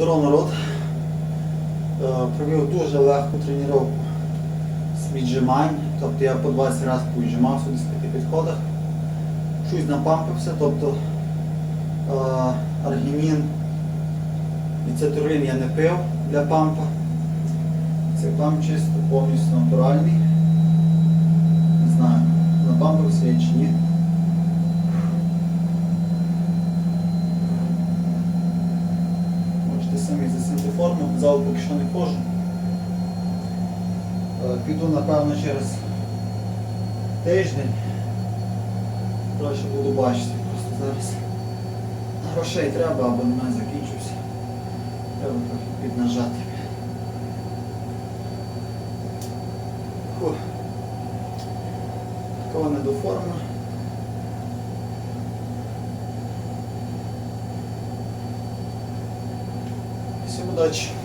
Здоров народ. Е, Провів дуже легку тренування з віджимань. Тобто я по 20 разів повіжимався в 10 підходах. Чуть напампився, тобто е, аргінін і цитурин я не пив для пампа. Цей памп чисто повністю натуральний. Не знаю, напампився я чи ні. Самі засняти форму, зал поки що не. Е, Піду, напевно, через тиждень. Краще буду бачити, просто зараз грошей треба, або мене закінчився. Треба трохи піднажати. Такого не dificuldade.